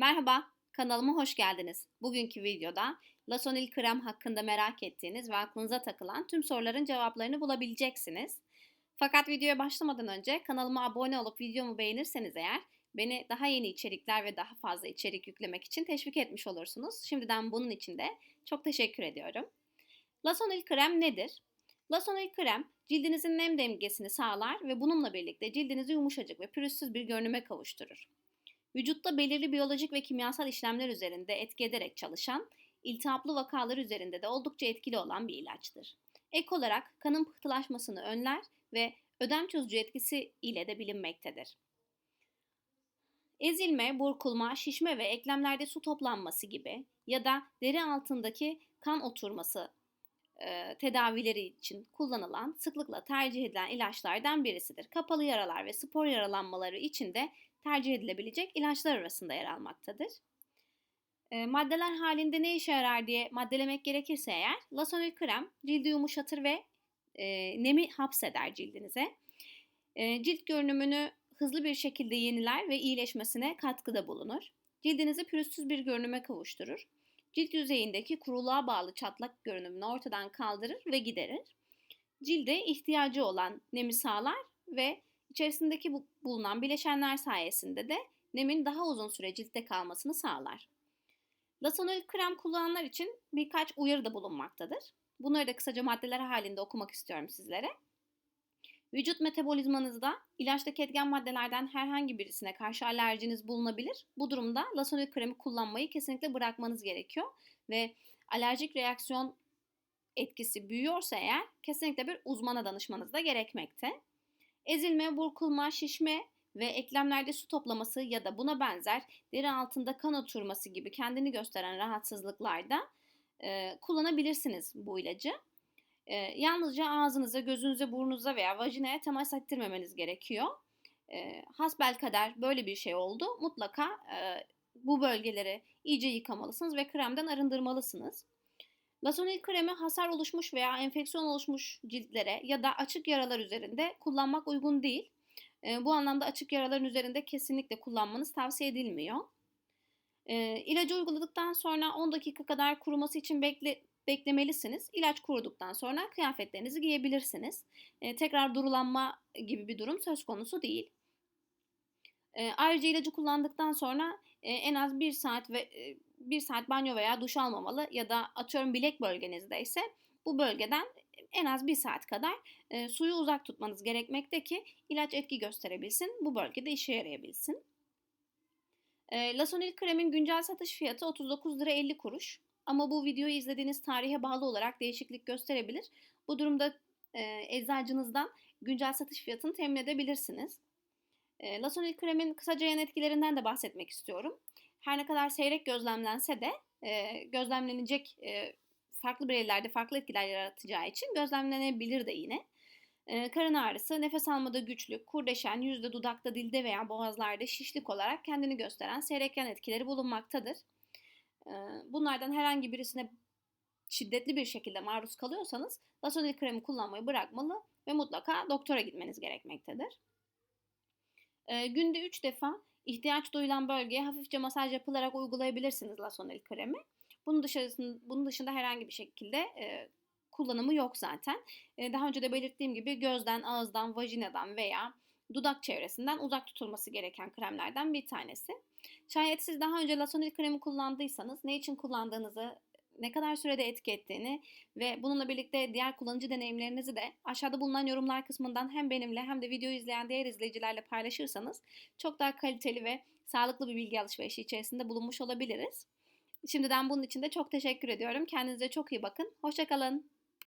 Merhaba, kanalıma hoş geldiniz. Bugünkü videoda Lasonil krem hakkında merak ettiğiniz ve aklınıza takılan tüm soruların cevaplarını bulabileceksiniz. Fakat videoya başlamadan önce kanalıma abone olup videomu beğenirseniz eğer beni daha yeni içerikler ve daha fazla içerik yüklemek için teşvik etmiş olursunuz. Şimdiden bunun için de çok teşekkür ediyorum. Lasonil krem nedir? Lasonil krem cildinizin nem dengesini sağlar ve bununla birlikte cildinizi yumuşacık ve pürüzsüz bir görünüme kavuşturur. Vücutta belirli biyolojik ve kimyasal işlemler üzerinde etki ederek çalışan, iltihaplı vakalar üzerinde de oldukça etkili olan bir ilaçtır. Ek olarak kanın pıhtılaşmasını önler ve ödem çözücü etkisi ile de bilinmektedir. Ezilme, burkulma, şişme ve eklemlerde su toplanması gibi ya da deri altındaki kan oturması e, tedavileri için kullanılan, sıklıkla tercih edilen ilaçlardan birisidir. Kapalı yaralar ve spor yaralanmaları için de tercih edilebilecek ilaçlar arasında yer almaktadır. E, maddeler halinde ne işe yarar diye maddelemek gerekirse eğer, lasonil krem cildi yumuşatır ve e, nemi hapseder cildinize. E, cilt görünümünü hızlı bir şekilde yeniler ve iyileşmesine katkıda bulunur. Cildinizi pürüzsüz bir görünüme kavuşturur. Cilt yüzeyindeki kuruluğa bağlı çatlak görünümünü ortadan kaldırır ve giderir. Cilde ihtiyacı olan nemi sağlar ve içerisindeki bulunan bileşenler sayesinde de nemin daha uzun süre ciltte kalmasını sağlar. Lasonil krem kullananlar için birkaç uyarı da bulunmaktadır. Bunları da kısaca maddeler halinde okumak istiyorum sizlere. Vücut metabolizmanızda ilaçtaki etken maddelerden herhangi birisine karşı alerjiniz bulunabilir. Bu durumda lasonil kremi kullanmayı kesinlikle bırakmanız gerekiyor ve alerjik reaksiyon etkisi büyüyorsa eğer kesinlikle bir uzmana danışmanız da gerekmekte. Ezilme, burkulma, şişme ve eklemlerde su toplaması ya da buna benzer deri altında kan oturması gibi kendini gösteren rahatsızlıklarda e, kullanabilirsiniz bu ilacı. E, yalnızca ağzınıza, gözünüze, burnunuza veya vajinaya temas ettirmemeniz gerekiyor. E, hasbelkader böyle bir şey oldu. Mutlaka e, bu bölgeleri iyice yıkamalısınız ve kremden arındırmalısınız. Lasonil kremi hasar oluşmuş veya enfeksiyon oluşmuş ciltlere ya da açık yaralar üzerinde kullanmak uygun değil. E, bu anlamda açık yaraların üzerinde kesinlikle kullanmanız tavsiye edilmiyor. E, ilacı uyguladıktan sonra 10 dakika kadar kuruması için bekle, beklemelisiniz. İlaç kuruduktan sonra kıyafetlerinizi giyebilirsiniz. E, tekrar durulanma gibi bir durum söz konusu değil. E, ayrıca ilacı kullandıktan sonra e, en az bir saat ve e, bir saat banyo veya duş almamalı ya da atıyorum bilek bölgenizde ise bu bölgeden en az bir saat kadar e, suyu uzak tutmanız gerekmekte ki ilaç etki gösterebilsin, bu bölgede işe yarayabilsin. E, Lasonil kremin güncel satış fiyatı 39 lira 50 kuruş. Ama bu videoyu izlediğiniz tarihe bağlı olarak değişiklik gösterebilir. Bu durumda e, eczacınızdan güncel satış fiyatını temin edebilirsiniz. E, Lasonil kremin kısaca yan etkilerinden de bahsetmek istiyorum. Her ne kadar seyrek gözlemlense de e, gözlemlenecek e, farklı bireylerde farklı etkiler yaratacağı için gözlemlenebilir de yine. E, karın ağrısı, nefes almada güçlük, kurdeşen, yüzde, dudakta, dilde veya boğazlarda şişlik olarak kendini gösteren seyrek yan etkileri bulunmaktadır. E, bunlardan herhangi birisine şiddetli bir şekilde maruz kalıyorsanız lasonil kremi kullanmayı bırakmalı ve mutlaka doktora gitmeniz gerekmektedir. E, günde 3 defa ihtiyaç duyulan bölgeye hafifçe masaj yapılarak uygulayabilirsiniz lasonil kremi. Bunun dışında, bunun dışında herhangi bir şekilde e, kullanımı yok zaten. E, daha önce de belirttiğim gibi gözden, ağızdan, vajinadan veya dudak çevresinden uzak tutulması gereken kremlerden bir tanesi. Şayet siz daha önce lasonil kremi kullandıysanız ne için kullandığınızı ne kadar sürede etki ettiğini ve bununla birlikte diğer kullanıcı deneyimlerinizi de aşağıda bulunan yorumlar kısmından hem benimle hem de videoyu izleyen diğer izleyicilerle paylaşırsanız çok daha kaliteli ve sağlıklı bir bilgi alışverişi içerisinde bulunmuş olabiliriz. Şimdiden bunun için de çok teşekkür ediyorum. Kendinize çok iyi bakın. Hoşçakalın.